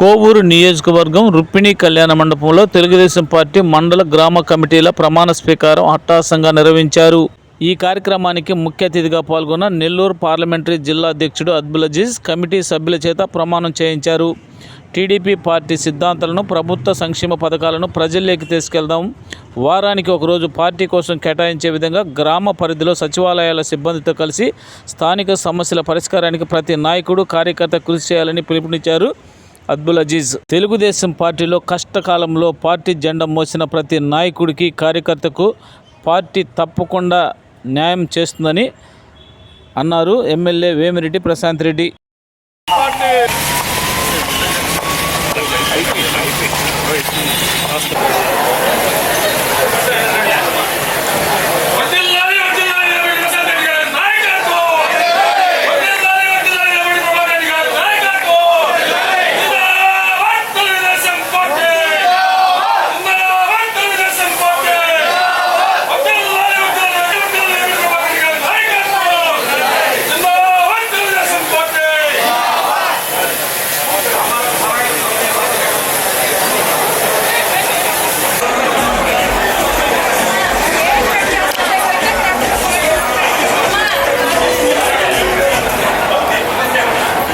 కోవూరు నియోజకవర్గం రుక్మిణి కళ్యాణ మండపంలో తెలుగుదేశం పార్టీ మండల గ్రామ కమిటీల ప్రమాణ స్వీకారం అట్టాసంగా నిర్వహించారు. ఈ కార్యక్రమానికి ముఖ్య అతిథిగా పాల్గొన్న నెల్లూరు పార్లమెంటరీ జిల్లా అధ్యక్షుడు అద్బులజీజ్ కమిటీ సభ్యుల చేత ప్రమాణం చేయించారు. టీడీపీ పార్టీ సిద్ధాంతాలను ప్రభుత్వ సంక్షేమ పథకాలను ప్రజల్లోకి తీసుకెళ్దాం. వారానికి ఒకరోజు పార్టీ కోసం కేటాయించే విధంగా గ్రామ పరిధిలో సచివాలయాల సిబ్బందితో కలిసి స్థానిక సమస్యల పరిష్కారానికి ప్రతి నాయకుడు కార్యకర్త కృషి చేయాలని పిలుపునిచ్చారు. అద్బుల్ అజీజ్. తెలుగుదేశం పార్టీలో కష్టకాలంలో పార్టీ జెండా మోసిన ప్రతి నాయకుడికి కార్యకర్తకు పార్టీ తప్పకుండా న్యాయం చేస్తుందని అన్నారు ఎమ్మెల్యే వేమిరెడ్డి ప్రశాంత్ రెడ్డి.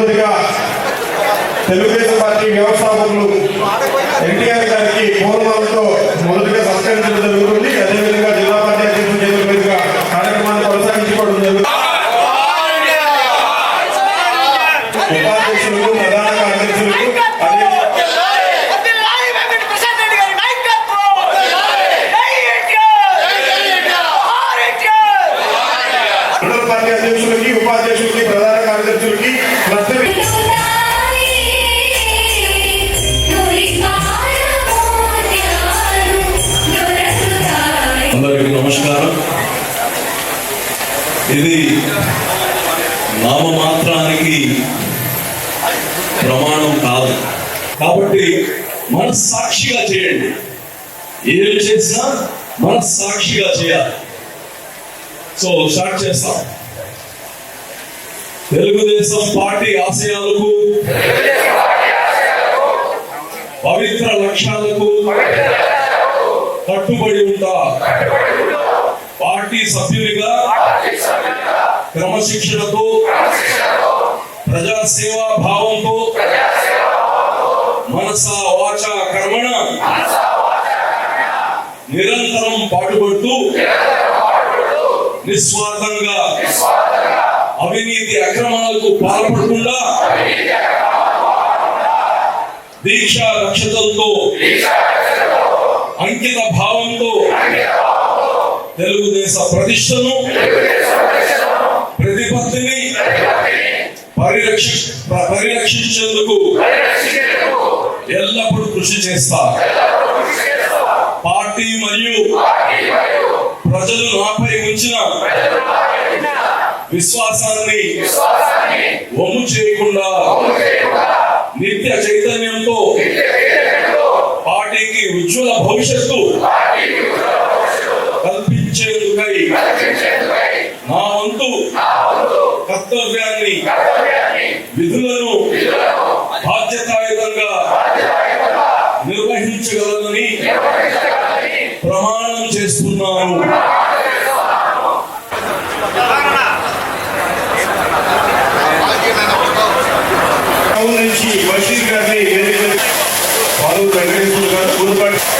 మొదటిగా తెలుగుదేశం పార్టీ వ్యవస్థాపకులు ఎన్టీఆర్ గారికి పూర్వమాలతో మొదటిగా సత్కరించడం జరుగుతుంది అదేవిధంగా జిల్లా పార్టీ అధ్యక్షుల చేతుల మీదుగా కార్యక్రమాన్ని కొనసాగించుకోవడం జరుగుతుంది ఉపాధ్యక్షులకు ప్రధాన కార్యదర్శులకు అదే వర్ధిల్లాలి అందరికీ నమస్కారం. ఇది నామమాత్రానికి ప్రమాణం కాదు. కాబట్టి మనస్సాక్షిగా చేయండి. ఏం చేసినా మనస్సాక్షిగా చేయాలి. సో స్టార్ట్ చేస్తాం. తెలుగుదేశం పార్టీ ఆశయాలకు పవిత్ర లక్ష్యాలకు కట్టుబడి ఉంటా పార్టీ సభ్యునిగా క్రమశిక్షణతో ప్రజాసేవా భావంతో మనస వాచ కర్మణ నిరంతరం పాటుపడుతూ నిస్వార్థంగా అవినీతి అక్రమాలకు పాల్పడకుండా దీక్ష రక్షతలతో అంకిత భావంతో తెలుగుదేశ ప్రతిష్టను ప్రతిపత్తిని పరిరక్షి పరిరక్షించేందుకు ఎల్లప్పుడూ కృషి చేస్తా. పార్టీ మరియు ప్రజలు నాపై ఉంచిన విశ్వాసాన్ని వమ్ము చేయకుండా నిత్య చైతన్యంతో పార్టీకి ఉజ్వల భవిష్యత్తు కల్పించేందుకై మా వంతు కర్తవ్యాన్ని విధులను బాధ్యతాయుతంగా నిర్వహించగలనని ప్రమాణం చేస్తున్నాను. నుంచి బషీర్ గారిని పాలు వెంకటేశ్వర గారు